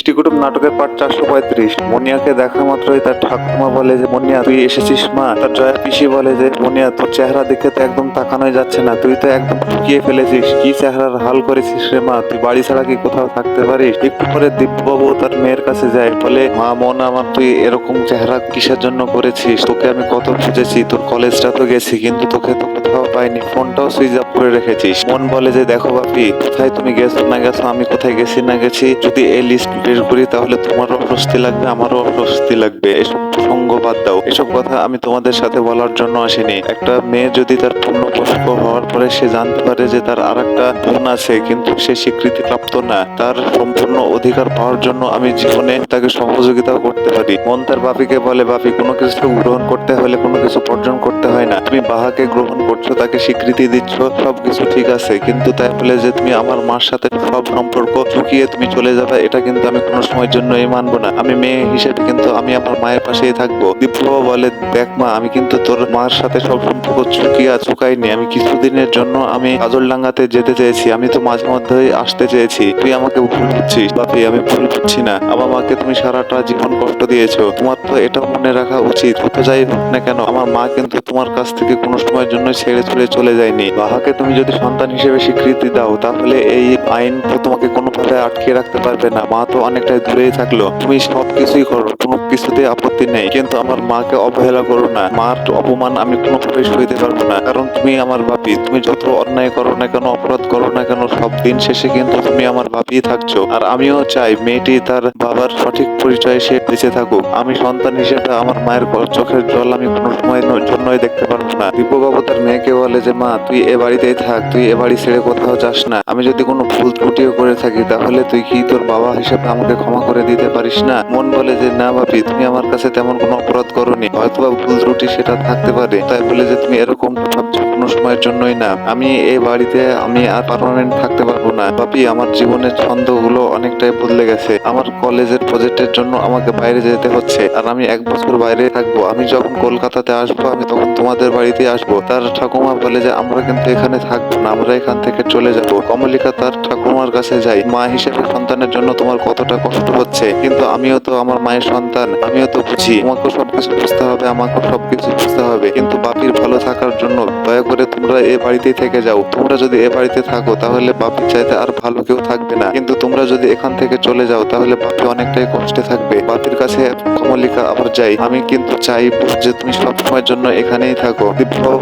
মিষ্টি কুটুম নাটকের পার্ট চারশো পঁয়ত্রিশ। মনিয়াকে দেখা মাত্রই তার ঠাকুমা বলে যে, মনিয়া, তুই এসেছিস মা? তার জয়া পিসি বলে যে, মনিয়া, তোর চেহারা দেখে তো একদম তাকানোই যাচ্ছে না। তুই তো একদম ঠুকিয়ে ফেলেছিস। কি চেহারার হাল করেছিস রে মা? তুই বাড়ি ছাড়া কি কোথাও থাকতে পারিস? একটু পরে দিব্যবাবু তার মেয়ের কাছে যায়। বলে, মা, মন আমার, তুই এরকম চেহারা কিসের জন্য করেছিস? তোকে আমি কত খুঁজেছি। তোর কলেজটা তো গেছি, কিন্তু তোকে তো কোথাও পাইনি, ফোনটাও সুইচ অফ করে রেখেছিস। মন বলে যে, দেখো বাপি কোথায় তুমি গেছো না গেছো, আমি কোথায় গেছি না গেছি, যদি এই লিস্ট বের করি তাহলে তোমারও অস্বস্তি লাগবে, আমারও অস্বস্তি লাগবে। এসব প্রসঙ্গ বাদ দাও। এসব কথা আমি তোমাদের সাথে বলার জন্য আসিনি। একটা মেয়ে যদি তার পূর্ণ বয়স্ক হওয়ার পরে সে জানতে পারে যে, তার আর একটা বোন আছে, কিন্তু সে স্বীকৃতি প্রাপ্ত না। তার সম্পূর্ণ অধিকার পাওয়ার জন্য আমি জীবনে তাকে সহযোগিতা করতে পারি। মন তার বাপিকে বলে বাপি কোনো কিছু গ্রহণ করতে হলে কোনো কিছু অর্জন করতে হয় না। তুমি বাহাকে গ্রহণ করছ তাকে স্বীকৃতি দিচ্ছ সব কিছু ঠিক আছে, কিন্তু তাই বলে যে তুমি আমার মার সাথে সব সম্পর্ক চুকিয়ে তুমি চলে যাবে, এটা কিন্তু আমি কোনো সময়ের জন্যই মানবো না। আমি মেয়ে হিসেবে কিন্তু আমি আমার মায়ের পাশেই থাকব। দীপ্রভা বলে, দেখ মা, আমি কিন্তু তোর মার সাথে সব সম্পর্ক চুকিয়া চুকাইনি। আমি কিছুদিনের জন্য আমি কাজলডাঙ্গাতে যেতে চেয়েছি। আমি তো মাঝে মধ্যেই আসতে চেয়েছি। তুই আমাকে ভুল বুঝছিস। বাপি, আমি ভুল বুঝছি না। আমার মাকে তুমি সারাটা জীবন কষ্ট দিয়েছ। তোমার তো এটা মনে রাখা উচিত। যত যাই না কেন, আমার মা কিন্তু তোমার কাছ থেকে কোনো সময়ের জন্য ছেড়ে ছুড়ে চলে যায়নি। বাহাকে তুমি যদি সন্তান হিসেবে স্বীকৃতি দাও, তাহলে এই আইন তো তোমাকে কোনোভাবে আটকে রাখতে পারবে না। মা তো অনেকটাই দূরেই থাকল। তুমি সব কিছুই করো, কোনো কিছুতে আপত্তি নেই। কিন্তু আমার মাকে অবহেলা করো না। মার অপমান আমি কোনোভাবেই সইতে পারব না। কারণ তুমি আমার বাপি তুমি যত অন্যায় করো না কেন, অপরাধ করো না কেন, সব দিন শেষে কিন্তু তুমি আমার বাপি থাকছো। আর আমিও চাই মেয়েটি তার বাবার সঠিক পরিচয়ে সে বেঁচে থাকুক। আমি সন্তান হিসেবে আমার মায়ের চোখের জল আমি কোনো সময়ের ন- জন্যই দেখতে পারব না। দীপবাবু তার মেয়েকে বলে যে, মা, তুই এ বাড়িতেই থাক, তুই এ বাড়ি ছেড়ে কোথাও যাস না। আমি যদি কোনো ভুল ত্রুটিও করে থাকি, তাহলে তুই কি তোর বাবা হিসেবে আমাকে ক্ষমা করে দিতে পারিস না? মন বলে যে, না বাপি তুমি আমার কাছে তেমন কোনো অপরাধ করনি। হয়তোবা ভুল ত্রুটি সেটা থাকতে পারে। তাই বলে যে, তুমি এরকম ভাবছ কোনো সময়ের জন্যই না। আমি এই বাড়িতে, আমি আর পার্মানেন্ট থাকতে পারব না। বাপি আমার জীবনের ছন্দগুলো অনেকটাই বদলে গেছে। আমার কলেজের প্রজেক্টের জন্য আমাকে বাইরে যেতে হচ্ছে। আর আমি এক বছর বাইরে থাকব। আমি যখন কলকাতাতে আসব, আমি তখন তোমাদের বাড়িতে আসব। তার ঠাকুমা বলে যে, আমরা কিন্তু এখানে থাকব না, আমরা এখান থেকে চলে যাব। কমলিকা তার ঠাকুমার কাছে যাই। মা হিসেবে সন্তানের জন্য তোমার কতটা কষ্ট হচ্ছে, কিন্তু আমিও তো আমার মায়ের সন্তান, আমিও তো বুঝি। তোমাকেও সবকিছু বুঝতে হবে, আমাকেও সবকিছু বুঝতে হবে, কিন্তু বাপির ভালো থাকার জন্য দয়া করে তোমরা এ বাড়িতেই থেকে যাও। তোমরা যদি এ বাড়িতে থাকো, তাহলে বাপির চাইতে আর ভালো কেউ থাকবে না। কিন্তু তোমরা যদি এখান থেকে চলে যাও, তাহলে বাপি অনেকটাই কষ্টে থাকবে। বাপির কাছে কমলিকা আবার যাই। আমি কিন্তু চাই যে, তুমি সব সময়ের জন্য এখানেই থাকো।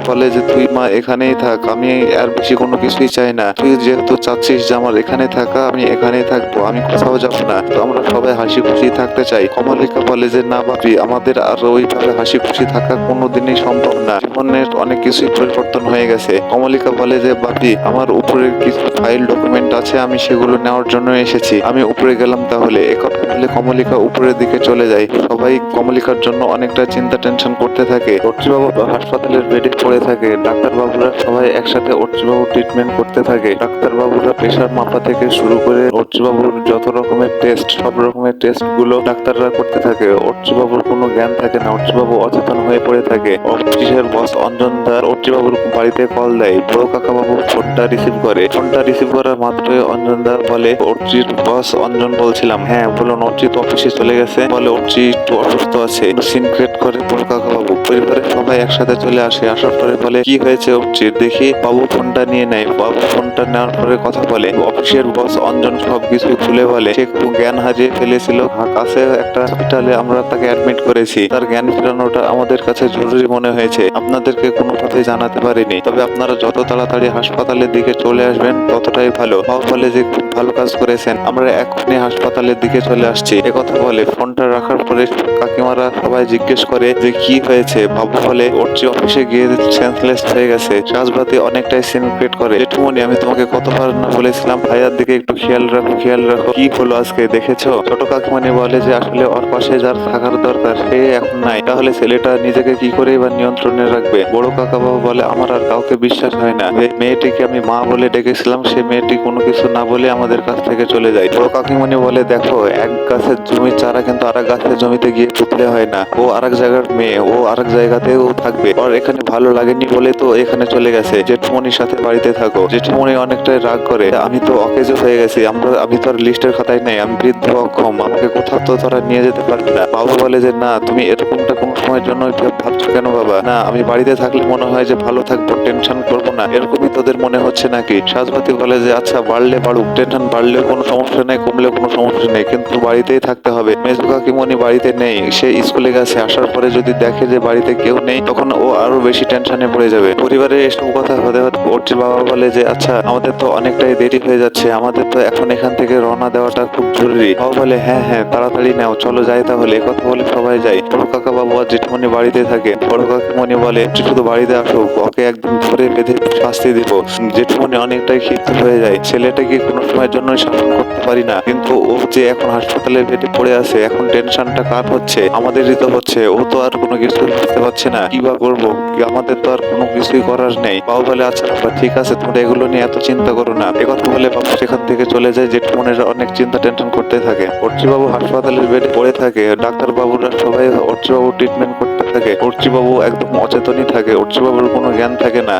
বলে যে তুই মা এখানেই থাক, আমি আর বেশি কোনো কিছুই চাই না। তুই যেহেতু চাচ্ছিস যে আমার এখানে থাকা, আমি এখানেই থাকব, আমি কোথাও যাব না। তো আমরা সবাই হাসি খুশি থাকতে চাই। কমলিকা বলে যে, না বাপি আমাদের আর ওইভাবে হাসি খুশি থাকা কোনোদিনই সম্ভব না। জীবনের অনেক কিছুই পরিবর্তন হয়ে গেছে। কমলিকা বলে যে বাপি আমার উপরে কিছু ফাইল ডকুমেন্ট আছে, আমি সেগুলো নেওয়ার জন্য এসেছি। আমি উপরে গেলাম তাহলে। একথা বলে কমলিকা উপরের দিকে চলে যায়। সবাই কমলিকার জন্য অনেকটা চিন্তা টেনশন করতে থাকে। অর্চিবাবু হাসপাতালের বেডে পড়ে থাকে। ডাক্তার বাবুরা সবাই একসাথে অর্চিবাবু ট্রিটমেন্ট করতে থাকে। ডাক্তার বাবুরা প্রেশার মাপা থেকে শুরু করে অর্চিবাবুর যত রকমের টেস্ট সব রকমের টেস্টগুলো ডাক্তাররা করতে থাকে। অর্চিবাবুর কোনো জ্ঞান থাকে না, অর্চিবাবু অচেতন হয়ে পড়ে থাকে। অফিসের বস অঞ্জন দার অর্চিবাবুর বাড়িতে কল দেয়। বড় কাকা বাবু ফোনটা রিসিভ করে। ফোনটা রিসিভ করার মাত্রই অঞ্জন দা বলে, অর্চির বস অঞ্জন বলছিলাম। হ্যাঁ বলুন অর্চিত অফিসে চলে গেছে। বলে অর্চি, একটু অসুস্থ আছে। সিন ক্রিয়েট করে বড় কাকা বাবু পরিবারের সবাই একসাথে চলে আসে। আসার পরে বলে কি হয়েছে? অর্চির দেখি বাবু ফোনটা নিয়ে নেয়। বাবু ফোনটা নেওয়ার পরে কথা বলে, অফিসের বস অঞ্জন সবকিছু খুলে বলে, সে জ্ঞান হারিয়ে ফেলেছিল। কাছে একটা হসপিটালে আমরা তাকে অ্যাডমিট করেছি। তার জ্ঞান ফেরানোটা আমাদের কাছে জরুরি মনে হয়েছে। আপনাদেরকে কোনো কোনোভাবে জানাতে পারিনি। তবে আপনারা যত তাড়াতাড়ি হাসপাতালের দিকে চলে আসবেন, ততটাই ভালো। বলে যে, খুব ভালো কাজ করেছেন। আমরা এখনই হাসপাতালের দিকে চলে আসছি। কথা বলে, ফোনটা রাখার পরে কাকিমারা সবাই জিজ্ঞেস করে যে, কি হয়েছে? বাবু বলে অর্চি অফিসে গিয়ে সেন্সলেস হয়ে গেছে। সাজবাতি অনেকটাই সিন ক্রিয়েট করে। জেঠুমনি আমি তোমাকে কতবার না বলেছিলাম, ভাইয়ার দিকে একটু খেয়াল রাখো খেয়াল রাখো। কি হলো আজকে, দেখেছ? ছোট কাকিমানি বলে যে, আসলে ওর পাশে যার থাকার দরকার, সে এখন নাই। তাহলে ছেলেটা নিজেকে কি করে এবার নিয়ন্ত্রণে রাখবে? বড় কাকা বাবু বলে, আমার আর কাউকে বিশ্বাস হয় না। যে মেয়েটিকে আমি মা বলে ডেকেছিলাম, সে মেয়েটি কোনো কিছু না বলে আমাদের কাছ থেকে চলে যায়। বড় কাকিমণি বলে, দেখো, এক গাছের জমির চারা কিন্তু আরেক গাছের জমিতে গিয়ে পুতলে হয় না। ও আরেক জায়গার মেয়ে, ও আরেক জায়গাতেও থাকবে। ওর এখানে ভালো লাগেনি বলে তো এখানে চলে গেছে। জেঠমনির সাথে বাড়িতে থাকো। জেঠমনি অনেকটাই রাগ করে, আমি তো অকেজো হয়ে গেছি, আমরা, আমি তো আর লিস্টের খাতায় নেই, আমি বৃদ্ধ অক্ষম, আমাকে কোথাও তো তারা নিয়ে যেতে পারবে না। বাবু বলে যে, না, তুমি এরকমটা সময়ের জন্য ভাবছ কেন বাবা? না, আমি বাড়িতে থাকলে মনে হয় যে ভালো থাকব টেনশন করব না। এরকমই তোদের মনে হচ্ছে নাকি? সাজবাতি বলে যে আচ্ছা বাড়লে বাড়ুক টেনশন বাড়লেও কোনো সমস্যা নেই, কমলেও কোনো সমস্যা নেই, কিন্তু বাড়িতেই থাকতে হবে। মেজু কাকিমণি বাড়িতে নেই, সে স্কুলে গেছে, আসার পরে যদি দেখে যে বাড়িতে কেউ নেই, তখন ও আরও বেশি টেনশনে পড়ে যাবে। পরিবারের এসব কথা হতে হতে ওর বাবা বলে যে আচ্ছা আমাদের তো অনেকটাই দেরি হয়ে যাচ্ছে, আমাদের তো এখন এখান থেকে রওনা দেওয়াটা খুব জরুরি। বাবা বলে হ্যাঁ হ্যাঁ তাড়াতাড়ি নাও, চলো যাই তাহলে। কথা বলে সবাই যাই বড় কাকা বাবু আর জেঠমনি বাড়িতে থাকে। বড় কাকিমণি বলে শুধু বাড়িতে আসো, ওকে একদম ধরে বেঁধে শাস্তি দিব। জেঠমনি অনেকটাই ক্ষিপ্ত হয়ে যায়। ছেলেটাকে কোনো সময়ের জন্য শাসন করতে পারি না। কিন্তু ও যে এখন হাসপাতালে বেডে পড়ে আছে, এখন টেনশনটা কার হচ্ছে? আমাদেরই তো হচ্ছে, ও তো আর কোনো কিছু বুঝতে পারছে না। কি বা করব? আমাদের তো আর কোনো কিছুই করার নেই। বাবু বলে আচ্ছা বাবা, ঠিক আছে, তোমরা এগুলো নিয়ে এত চিন্তা করো না। একথা বলে বাবু সেখান থেকে চলে যায়। জেঠমনিরা অনেক চিন্তা, টেনশন করতে থাকে। বাবু হাসপাতালের বেডে পড়ে থাকে। ডাক্তার বাবুরা সবাই বাবু ট্রিটমেন্ট করতে থাকে। অর্চিবাবু একদম অচেতনই থাকে। অর্চিবাবুর কোনো জ্ঞান থাকে না।